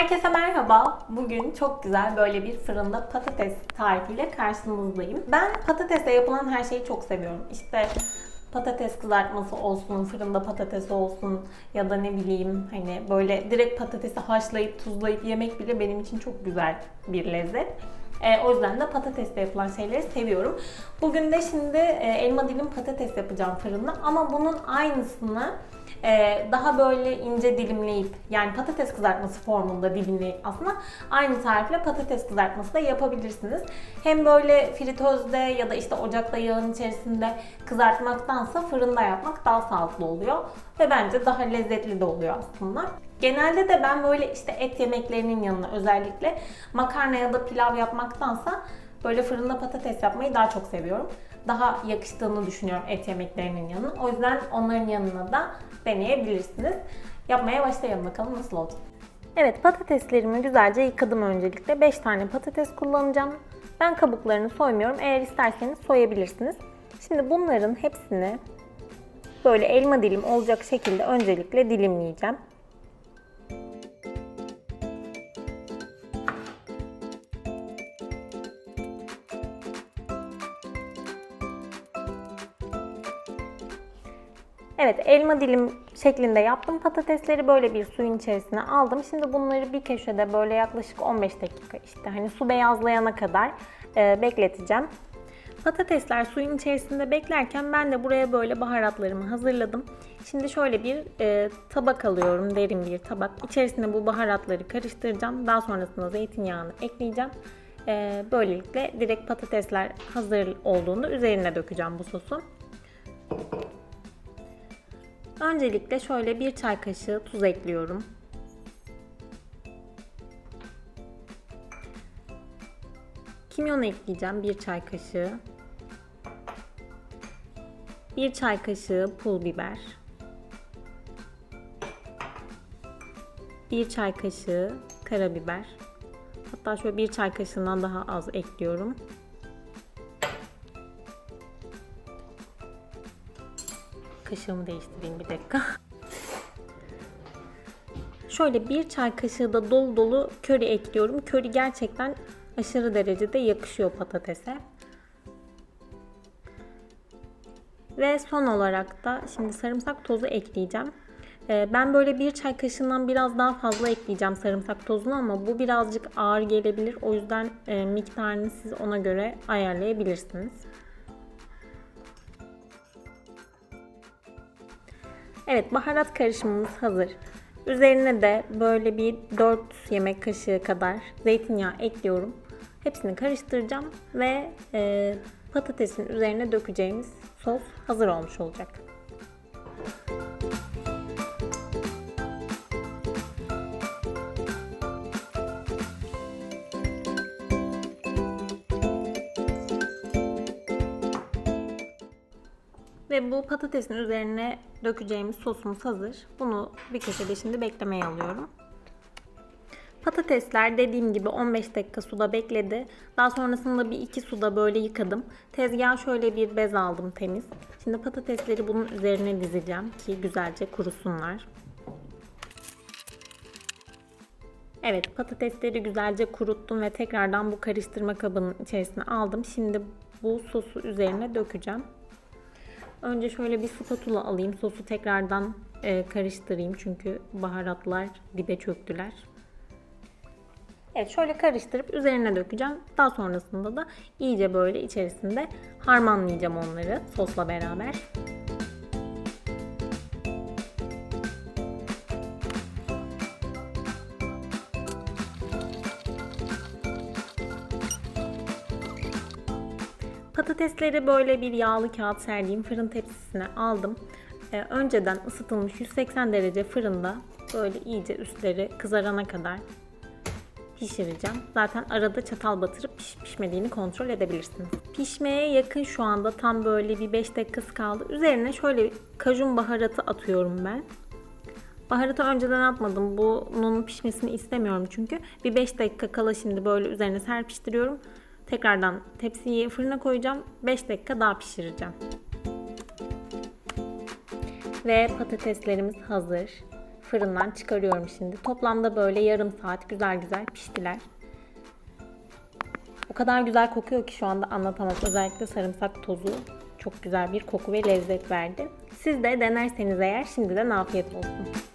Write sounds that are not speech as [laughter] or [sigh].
Herkese merhaba. Bugün çok güzel böyle bir fırında patates tarifiyle karşınızdayım. Ben patatesle yapılan her şeyi çok seviyorum. İşte patates kızartması olsun, fırında patates olsun ya da ne bileyim hani böyle direkt patatesi haşlayıp tuzlayıp yemek bile benim için çok güzel bir lezzet. E, o yüzden de patatesle yapılan şeyleri seviyorum. Bugün de şimdi e, elma dilim patates yapacağım fırında ama bunun aynısını e, daha böyle ince dilimleyip yani patates kızartması formunda dilimleyip aslında aynı tarifle patates kızartması da yapabilirsiniz. Hem böyle fritözde ya da işte ocakta yağın içerisinde kızartmaktansa fırında yapmak daha sağlıklı oluyor ve bence daha lezzetli de oluyor aslında. Genelde de ben böyle işte et yemeklerinin yanına özellikle makarna ya da pilav yapmaktansa böyle fırında patates yapmayı daha çok seviyorum. Daha yakıştığını düşünüyorum et yemeklerinin yanına. O yüzden onların yanına da deneyebilirsiniz. Yapmaya başlayalım bakalım nasıl olacak. Evet patateslerimi güzelce yıkadım öncelikle. 5 tane patates kullanacağım. Ben kabuklarını soymuyorum. Eğer isterseniz soyabilirsiniz. Şimdi bunların hepsini böyle elma dilim olacak şekilde öncelikle dilimleyeceğim. Evet elma dilim şeklinde yaptım patatesleri böyle bir suyun içerisine aldım. Şimdi bunları bir köşede böyle yaklaşık 15 dakika işte hani su beyazlayana kadar e, bekleteceğim. Patatesler suyun içerisinde beklerken ben de buraya böyle baharatlarımı hazırladım. Şimdi şöyle bir e, tabak alıyorum, derin bir tabak. İçerisine bu baharatları karıştıracağım. Daha sonrasında zeytinyağını ekleyeceğim. E, böylelikle direkt patatesler hazır olduğunda üzerine dökeceğim bu sosu. Öncelikle şöyle bir çay kaşığı tuz ekliyorum. Kimyon ekleyeceğim bir çay kaşığı. Bir çay kaşığı pul biber. Bir çay kaşığı karabiber. Hatta şöyle bir çay kaşığından daha az ekliyorum. Kaşığımı değiştireyim bir dakika. [laughs] Şöyle bir çay kaşığı da dolu dolu köri ekliyorum. Köri gerçekten aşırı derecede yakışıyor patatese. Ve son olarak da şimdi sarımsak tozu ekleyeceğim. Ee, Ben böyle bir çay kaşığından biraz daha fazla ekleyeceğim sarımsak tozunu ama bu birazcık ağır gelebilir. O yüzden e, miktarını siz ona göre ayarlayabilirsiniz. Evet baharat karışımımız hazır. Üzerine de böyle bir 4 yemek kaşığı kadar zeytinyağı ekliyorum. Hepsini karıştıracağım ve e, patatesin üzerine dökeceğimiz sos hazır olmuş olacak. Ve bu patatesin üzerine dökeceğimiz sosumuz hazır. Bunu bir köşede şimdi beklemeye alıyorum. Patatesler dediğim gibi 15 dakika suda bekledi. Daha sonrasında bir iki suda böyle yıkadım. Tezgaha şöyle bir bez aldım temiz. Şimdi patatesleri bunun üzerine dizeceğim ki güzelce kurusunlar. Evet patatesleri güzelce kuruttum ve tekrardan bu karıştırma kabının içerisine aldım. Şimdi bu sosu üzerine dökeceğim. Önce şöyle bir spatula alayım. Sosu tekrardan e, karıştırayım. Çünkü baharatlar dibe çöktüler. Evet şöyle karıştırıp üzerine dökeceğim. Daha sonrasında da iyice böyle içerisinde harmanlayacağım onları sosla beraber. Patatesleri böyle bir yağlı kağıt serdiğim fırın tepsisine aldım. Ee, önceden ısıtılmış 180 derece fırında böyle iyice üstleri kızarana kadar pişireceğim. Zaten arada çatal batırıp pişip pişmediğini kontrol edebilirsiniz. Pişmeye yakın şu anda tam böyle bir 5 dakikası kaldı. Üzerine şöyle kajun baharatı atıyorum ben. Baharatı önceden atmadım. Bunun pişmesini istemiyorum çünkü. Bir 5 dakika kala şimdi böyle üzerine serpiştiriyorum. Tekrardan tepsiyi fırına koyacağım. 5 dakika daha pişireceğim. Ve patateslerimiz hazır. fırından çıkarıyorum şimdi. Toplamda böyle yarım saat güzel güzel piştiler. O kadar güzel kokuyor ki şu anda anlatamam. Özellikle sarımsak tozu çok güzel bir koku ve lezzet verdi. Siz de denerseniz eğer şimdiden afiyet olsun.